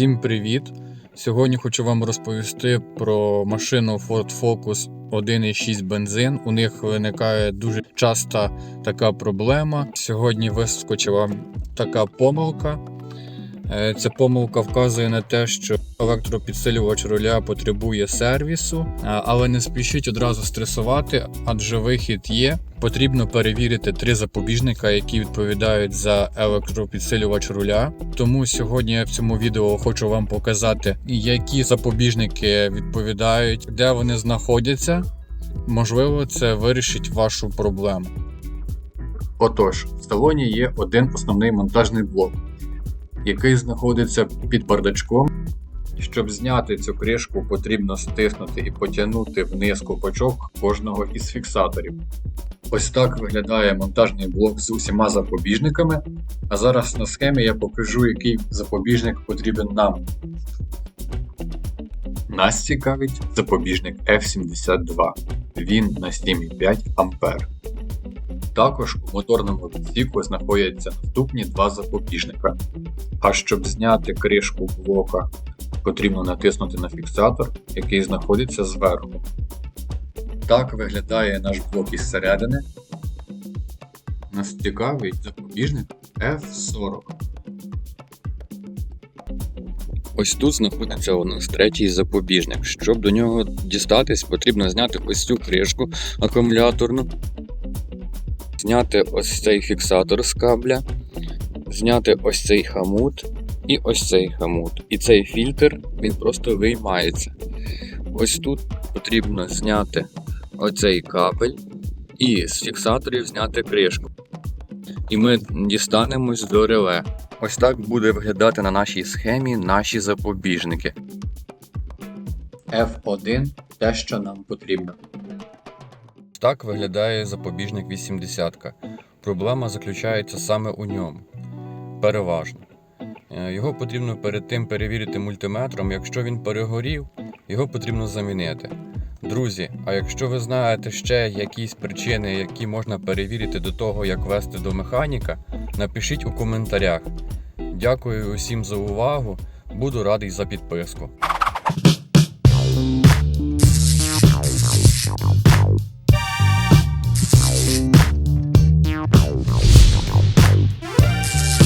Всім привіт! Сьогодні хочу вам розповісти про машину Ford Focus 1.6 бензин. У них виникає дуже часта така проблема. Сьогодні вискочила така помилка. Е, Ця помилка вказує на те, що електропідсилювач руля потребує сервісу, е, але не спішіть одразу стресувати, адже вихід є. Потрібно перевірити три запобіжника, які відповідають за електропідсилювач руля. Тому сьогодні я в цьому відео хочу вам показати, які запобіжники відповідають, де вони знаходяться. Можливо, це вирішить вашу проблему. Отож, в салоні є один основний монтажний блок, який знаходиться під бардачком. Щоб зняти цю кришку, потрібно стиснути і потягнути вниз копачок кожного із фіксаторів. Ось так виглядає монтажний блок з усіма запобіжниками. А зараз на схемі я покажу, який запобіжник потрібен нам. Нас цікавить запобіжник F72. Він на 7,5 А. Також у моторному відсіку знаходяться наступні два запобіжника. А щоб зняти кришку блока, потрібно натиснути на фіксатор, який знаходиться зверху. Так виглядає наш блок із середини. Нас цікавить запобіжник F40. Ось тут знаходиться у нас третій запобіжник. Щоб до нього дістатись, потрібно зняти ось цю кришку акумуляторну, зняти ось цей фіксатор з кабля, зняти ось цей хамут і ось цей хамут. І цей фільтр він просто виймається. Ось тут потрібно зняти оцей кабель і з фіксаторів зняти кришку. І ми дістанемось до реле. Ось так буде виглядати на нашій схемі наші запобіжники. F1 те, що нам потрібно. Так виглядає запобіжник 80. Проблема заключається саме у ньому. Переважно. Е, Його потрібно перед тим перевірити мультиметром. Якщо він перегорів, його потрібно замінити. Друзі, а якщо ви знаєте ще якісь причини, які можна перевірити до того, як вести до механіка, напишіть у коментарях. Дякую усім за увагу. Буду радий за підписку.